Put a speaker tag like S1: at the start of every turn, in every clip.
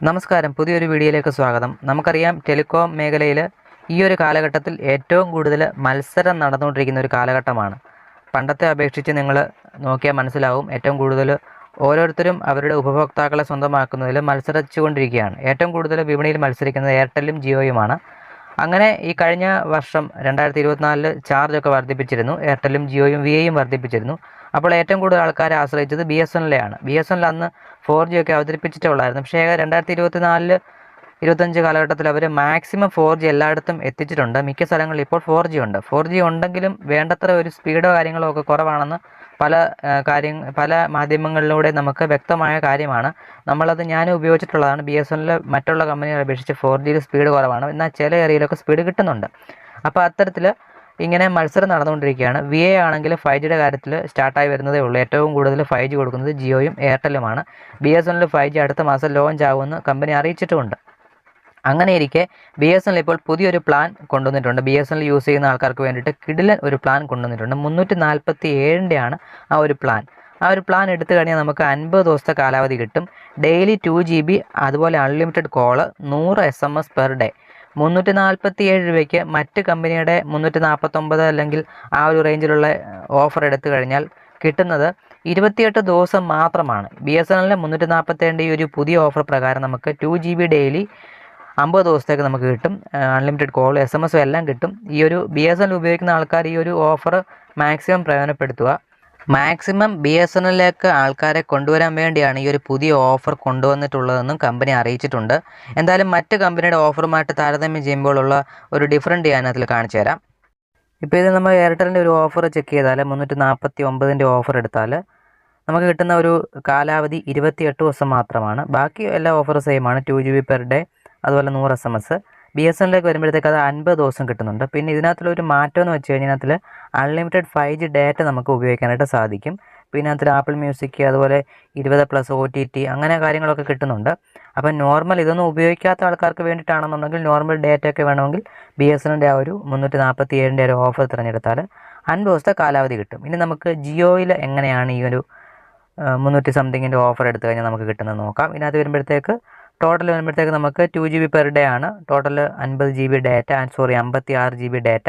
S1: നമസ്കാരം. പുതിയൊരു വീഡിയോയിലേക്ക് സ്വാഗതം. നമുക്കറിയാം ടെലികോം മേഖലയിൽ ഈ ഒരു കാലഘട്ടത്തിൽ ഏറ്റവും കൂടുതൽ മത്സരം നടന്നുകൊണ്ടിരിക്കുന്ന ഒരു കാലഘട്ടമാണ്. പണ്ടത്തെ അപേക്ഷിച്ച് നിങ്ങൾ നോക്കിയാൽ മനസ്സിലാവും ഏറ്റവും കൂടുതൽ ഓരോരുത്തരും അവരുടെ ഉപഭോക്താക്കളെ സ്വന്തമാക്കുന്നതിൽ മത്സരിച്ചുകൊണ്ടിരിക്കുകയാണ്. ഏറ്റവും കൂടുതൽ വിപണിയിൽ മത്സരിക്കുന്നത് എയർടെല്ലും ജിയോയുമാണ് അങ്ങനെ ഈ കഴിഞ്ഞ വർഷം രണ്ടായിരത്തി ചാർജ് ഒക്കെ വർദ്ധിപ്പിച്ചിരുന്നു. എയർടെലും ജിയോയും വി ഐയും വർദ്ധിപ്പിച്ചിരുന്നു. അപ്പോൾ ഏറ്റവും കൂടുതൽ ആൾക്കാരെ ആശ്രയിച്ചത് B S N B S N അന്ന് ഫോർ ജി ഒക്കെ അവതരിപ്പിച്ചിട്ടേ ഉള്ളായിരുന്നു. പക്ഷേ രണ്ടായിരത്തി ഇരുപത്തിനാലിൽ ഇരുപത്തഞ്ച് കാലഘട്ടത്തിൽ അവർ മാക്സിമം ഫോർ ജി എല്ലായിടത്തും എത്തിച്ചിട്ടുണ്ട്. മിക്ക സ്ഥലങ്ങളിൽ ഇപ്പോൾ ഫോർ ജി ഉണ്ട്. ഫോർ ജി ഉണ്ടെങ്കിലും വേണ്ടത്ര ഒരു സ്പീഡോ കാര്യങ്ങളോ ഒക്കെ കുറവാണെന്ന് പല കാര്യം പല മാധ്യമങ്ങളിലൂടെ നമുക്ക് വ്യക്തമായ കാര്യമാണ്. നമ്മളത് ഞാൻ ഉപയോഗിച്ചിട്ടുള്ളതാണ്. ബി എസ് എനിൽ മറ്റുള്ള കമ്പനികളെ അപേക്ഷിച്ച് ഫോർ ജിയിൽ സ്പീഡ് കുറവാണ്. എന്നാൽ ചില ഏരിയയിലൊക്കെ സ്പീഡ് കിട്ടുന്നുണ്ട്. അപ്പോൾ അത്തരത്തിൽ ഇങ്ങനെ മത്സരം നടന്നുകൊണ്ടിരിക്കുകയാണ്. വി എ ആണെങ്കിൽ ഫൈവ് ജിയുടെ കാര്യത്തിൽ സ്റ്റാർട്ടായി വരുന്നതേ ഉള്ളൂ. ഏറ്റവും കൂടുതൽ ഫൈവ് ജി കൊടുക്കുന്നത് ജിയോയും എയർടെല്ലുമാണ്. ബി എസ് എനിൽ ഫൈവ് ജി അടുത്ത മാസം ലോഞ്ച് ആകുമെന്ന് കമ്പനി അറിയിച്ചിട്ടുമുണ്ട്. അങ്ങനെ ഇരിക്കെ ബി എസ് എൻ ഇപ്പോൾ പുതിയൊരു പ്ലാൻ കൊണ്ടുവന്നിട്ടുണ്ട്. ബി എസ് എൻ യൂസ് ചെയ്യുന്ന ആൾക്കാർക്ക് വേണ്ടിയിട്ട് കിടിലൻ ഒരു പ്ലാൻ കൊണ്ടുവന്നിട്ടുണ്ട്. മുന്നൂറ്റി നാൽപ്പത്തി ഏഴിന്റെയാണ് ആ ഒരു പ്ലാൻ ആ ഒരു പ്ലാൻ എടുത്തു കഴിഞ്ഞാൽ നമുക്ക് അൻപത് ദിവസത്തെ കാലാവധി കിട്ടും. ഡെയിലി ടു ജി ബി അതുപോലെ അൺലിമിറ്റഡ് കോൾ നൂറ് S M S per day മുന്നൂറ്റി നാൽപ്പത്തി ഏഴ് രൂപയ്ക്ക് മറ്റ് കമ്പനിയുടെ മുന്നൂറ്റി നാൽപ്പത്തൊമ്പത് അല്ലെങ്കിൽ ആ ഒരു റേഞ്ചിലുള്ള ഓഫർ എടുത്തു കഴിഞ്ഞാൽ കിട്ടുന്നത് ഇരുപത്തിയെട്ട് ദിവസം മാത്രമാണ്. ബി എസ് എൻ എല്ലിന്റെ മുന്നൂറ്റി നാൽപ്പത്തേഴിന്റെ ഈ ഒരു പുതിയ ഓഫർ പ്രകാരം നമുക്ക് ടു ജി ബി ഡെയിലി അമ്പത് ദിവസത്തേക്ക് നമുക്ക് കിട്ടും. അൺലിമിറ്റഡ് കോൾ എസ് എം എസും എല്ലാം കിട്ടും. ഈ ഒരു ബി എസ് എൻ എൽ ഉപയോഗിക്കുന്ന ആൾക്കാർ ഈ ഒരു ഓഫർ മാക്സിമം പ്രയോജനപ്പെടുത്തുക. മാക്സിമം ബി എസ് എൻ എല്ലിലേക്ക് ആൾക്കാരെ കൊണ്ടുവരാൻ വേണ്ടിയാണ് ഈ ഒരു പുതിയ ഓഫർ കൊണ്ടുവന്നിട്ടുള്ളതെന്നും കമ്പനി അറിയിച്ചിട്ടുണ്ട്. എന്തായാലും മറ്റ് കമ്പനിയുടെ ഓഫറുമായിട്ട് താരതമ്യം ചെയ്യുമ്പോഴുള്ള ഒരു ഡിഫറന്റ് ഞാൻ അതിൽ കാണിച്ചു തരാം. ഇപ്പോൾ ഇത് നമ്മൾ എയർടെലിന്റെ ഒരു ഓഫർ ചെക്ക് ചെയ്താൽ മുന്നൂറ്റി നാൽപ്പത്തി ഒമ്പതിന്റെ ഓഫർ എടുത്താൽ നമുക്ക് കിട്ടുന്ന ഒരു കാലാവധി ഇരുപത്തിയെട്ട് ദിവസം മാത്രമാണ്. ബാക്കി എല്ലാ ഓഫറും സെയിമാണ് two G B per day അതുപോലെ നൂറ് S M S B S എന്നിലേക്ക് വരുമ്പോഴത്തേക്ക് അത് അൻപത് ദിവസം കിട്ടുന്നുണ്ട്. പിന്നെ ഇതിനകത്തുള്ളൊരു മാറ്റം എന്ന് വെച്ച് കഴിഞ്ഞാൽ ഇതിനകത്തിൽ അൺലിമിറ്റഡ് ഫൈവ് ജി ഡാറ്റ നമുക്ക് ഉപയോഗിക്കാനായിട്ട് സാധിക്കും. പിന്നെ അതിൽ ആപ്പിൾ മ്യൂസിക് അതുപോലെ ഇരുപത് പ്ലസ് ഒ ടി ടി അങ്ങനെ കാര്യങ്ങളൊക്കെ കിട്ടുന്നുണ്ട്. അപ്പം നോർമൽ ഇതൊന്നും ഉപയോഗിക്കാത്ത ആൾക്കാർക്ക് വേണ്ടിയിട്ടാണെന്നുണ്ടെങ്കിൽ നോർമൽ ഡേറ്റ ഒക്കെ വേണമെങ്കിൽ ബി എസ് എന്നിന്റെ ആ ഒരു മുന്നൂറ്റി നാൽപ്പത്തി ഏഴിന്റെ ഒരു ഓഫർ തിരഞ്ഞെടുത്താൽ അൻപത് ദിവസത്തെ കാലാവധി കിട്ടും. ഇനി നമുക്ക് ജിയോയിൽ എങ്ങനെയാണ് ഈ ഒരു മുന്നൂറ്റി സംതിങ്ങിന്റെ ഓഫർ എടുത്തു കഴിഞ്ഞാൽ നമുക്ക് കിട്ടുന്നത് നോക്കാം. ഇതിനകത്ത് വരുമ്പോഴത്തേക്ക് ടോട്ടൽ വരുമ്പോഴത്തേക്ക് നമുക്ക് two G B per day ആണ്. ടോട്ടൽ അൻപത് ജി ബി ഡാറ്റ സോറി അമ്പത്തി ആറ് ജി ബി ഡാറ്റ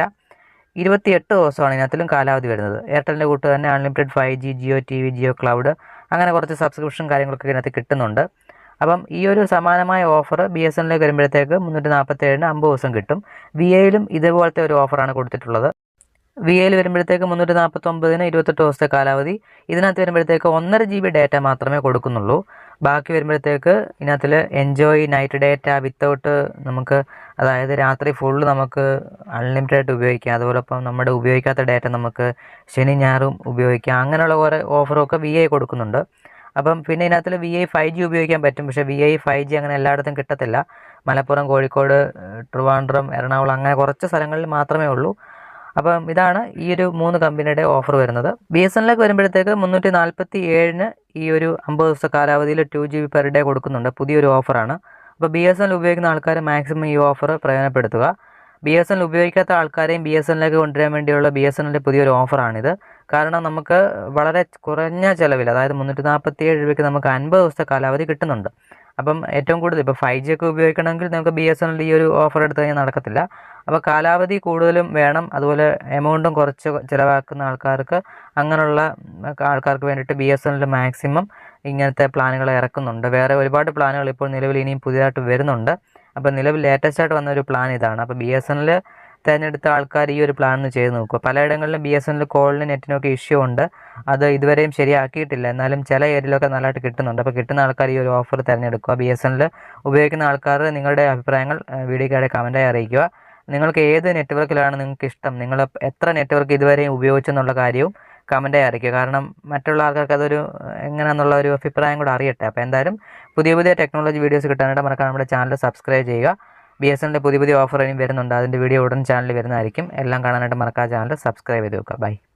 S1: ഇരുപത്തിയെട്ട് ദിവസമാണ് ഇതിനകത്തിലും കാലാവധി വരുന്നത്. എയർടെലിന്റെ കൂട്ട് തന്നെ unlimited five G Jio T V Jio cloud അങ്ങനെ കുറച്ച് സബ്സ്ക്രിപ്ഷൻ കാര്യങ്ങളൊക്കെ ഇതിനകത്ത് കിട്ടുന്നുണ്ട്. അപ്പം ഈ ഒരു സമാനമായ ഓഫർ ബി എസ് എന്നിലേക്ക് വരുമ്പോഴത്തേക്ക് മുന്നൂറ്റി നാൽപ്പത്തേഴിന് അമ്പത് ദിവസം കിട്ടും. വി എയിലും ഇതേപോലത്തെ ഒരു ഓഫറാണ് കൊടുത്തിട്ടുള്ളത്. വി എയിൽ വരുമ്പോഴത്തേക്ക് മുന്നൂറ്റി നാൽപ്പത്തൊമ്പതിന് ഇരുപത്തെട്ട് ദിവസത്തെ കാലാവധി. ഇതിനകത്ത് വരുമ്പോഴത്തേക്ക് ഒന്നര ജി ബി ഡാറ്റ മാത്രമേ കൊടുക്കുന്നുള്ളൂ. ബാക്കി വരുമ്പോഴത്തേക്ക് ഇതിനകത്തിൽ എൻജോയ് നൈറ്റ് ഡേറ്റ വിത്തൗട്ട് നമുക്ക് അതായത് രാത്രി ഫുള്ള് നമുക്ക് അൺലിമിറ്റഡ് ആയിട്ട് ഉപയോഗിക്കാം. അതോടൊപ്പം നമ്മുടെ ഉപയോഗിക്കാത്ത ഡേറ്റ നമുക്ക് ശനി ഞായറും ഉപയോഗിക്കാം. അങ്ങനെയുള്ള കുറേ ഓഫറൊക്കെ വി ഐ കൊടുക്കുന്നുണ്ട്. അപ്പം പിന്നെ ഇതിനകത്തിൽ വി ഐ ഫൈവ് ജി ഉപയോഗിക്കാൻ പറ്റും. പക്ഷേ വി ഐ ഫൈവ് ജി അങ്ങനെ എല്ലായിടത്തും കിട്ടത്തില്ല. മലപ്പുറം കോഴിക്കോട് ട്രിവാൻഡ്രം എറണാകുളം അങ്ങനെ കുറച്ച് സ്ഥലങ്ങളിൽ മാത്രമേ ഉള്ളൂ. അപ്പം ഇതാണ് ഈ ഒരു മൂന്ന് കമ്പനിയുടെ ഓഫർ വരുന്നത്. ബി എസ് എന്നിലേക്ക് വരുമ്പോഴത്തേക്ക് മുന്നൂറ്റി നാൽപ്പത്തി ഏഴിന് ഈ ഒരു അമ്പത് ദിവസ കാലാവധിയിൽ two G B per day കൊടുക്കുന്നുണ്ട്. പുതിയൊരു ഓഫറാണ് അപ്പോൾ ബി എസ് എൻ ഉപയോഗിക്കുന്ന ആൾക്കാർ മാക്സിമം ഈ ഓഫർ പ്രയോജനപ്പെടുത്തുക. ബി എസ് എൻ ഉപയോഗിക്കാത്ത ആൾക്കാരെയും ബി എസ് എന്നിലേക്ക് കൊണ്ടുവരാൻ വേണ്ടിയുള്ള ബി എസ് എന്നിന്റെ പുതിയൊരു ഓഫറാണിത് കാരണം നമുക്ക് വളരെ കുറഞ്ഞ ചിലവിൽ അതായത് മുന്നൂറ്റി നാൽപ്പത്തി ഏഴ് രൂപയ്ക്ക് നമുക്ക് അൻപത് ദിവസത്തെ കാലാവധി കിട്ടുന്നുണ്ട്. അപ്പം ഏറ്റവും കൂടുതൽ ഇപ്പോൾ ഫൈവ് ജി ഒക്കെ ഉപയോഗിക്കണമെങ്കിൽ നമുക്ക് ബി എസ് എൻ എൽ ഈ ഒരു ഓഫർ എടുത്തു കഴിഞ്ഞാൽ നടക്കത്തില്ല. അപ്പോൾ കാലാവധി കൂടുതലും വേണം. അതുപോലെ എമൗണ്ടും കുറച്ച് ചിലവാക്കുന്ന ആൾക്കാർക്ക് അങ്ങനെയുള്ള ആൾക്കാർക്ക് വേണ്ടിയിട്ട് B S N L maximum ഇങ്ങനത്തെ പ്ലാനുകൾ ഇറക്കുന്നുണ്ട്. വേറെ ഒരുപാട് പ്ലാനുകൾ ഇപ്പോൾ നിലവിൽ ഇനിയും പുതിയതായിട്ട് വരുന്നുണ്ട്. അപ്പോൾ നിലവിൽ ലേറ്റസ്റ്റ് ആയിട്ട് വന്ന ഒരു പ്ലാൻ ഇതാണ്. അപ്പോൾ ബി എസ് എന്നിൽ തിരഞ്ഞെടുത്ത ആൾക്കാർ ഈ ഒരു പ്ലാൻ ഒന്ന് ചെയ്ത് നോക്കുക. പലയിടങ്ങളിലും ബി എസ് എൻ എൽ കോളിനും നെറ്റിനൊക്കെ ഇഷ്യൂ ഉണ്ട്. അത് ഇതുവരെയും ശരിയാക്കിയിട്ടില്ല. എന്നാലും ചില ഏരിയയിലൊക്കെ നല്ലതായിട്ട് കിട്ടുന്നുണ്ട്. അപ്പോൾ കിട്ടുന്ന ആൾക്കാർ ഈ ഒരു ഓഫർ തിരഞ്ഞെടുക്കുക. ബി എസ് എൻ എൽ ഉപയോഗിക്കുന്ന ആൾക്കാർ നിങ്ങളുടെ അഭിപ്രായങ്ങൾ വീഡിയോക്കാടെ കമന്റായി അറിയിക്കുക. നിങ്ങൾക്ക് ഏത് നെറ്റ്വർക്കിലാണ് നിങ്ങൾക്ക് ഇഷ്ടം? നിങ്ങൾ എത്ര നെറ്റ്വർക്ക് ഇതുവരെയും ഉപയോഗിച്ചെന്നുള്ള കാര്യവും കമന്റായി അറിയിക്കുക. കാരണം മറ്റുള്ള ആൾക്കാർക്ക് അതൊരു എങ്ങനെയാണെന്നുള്ള ഒരു അഭിപ്രായം കൂടെ അറിയട്ടെ. അപ്പോൾ എന്തായാലും പുതിയ പുതിയ ടെക്നോളജി വീഡിയോസ് കിട്ടാനായിട്ട് മറക്കാൻ നമ്മുടെ ചാനൽ സബ്സ്ക്രൈബ് ചെയ്യുക. ബി എസ് എന്റെ പുതിയ പുതിയ ഓഫർ ഇനിയും വരുന്നുണ്ട്. അതിന്റെ വീഡിയോ ഉടൻ ചാനലിൽ വരുന്നതായിരിക്കും. എല്ലാം കാണാനായിട്ട് മറക്കാതെ ചാനൽ സബ്സ്ക്രൈബ് ചെയ്ത് വെക്കുക. ബൈ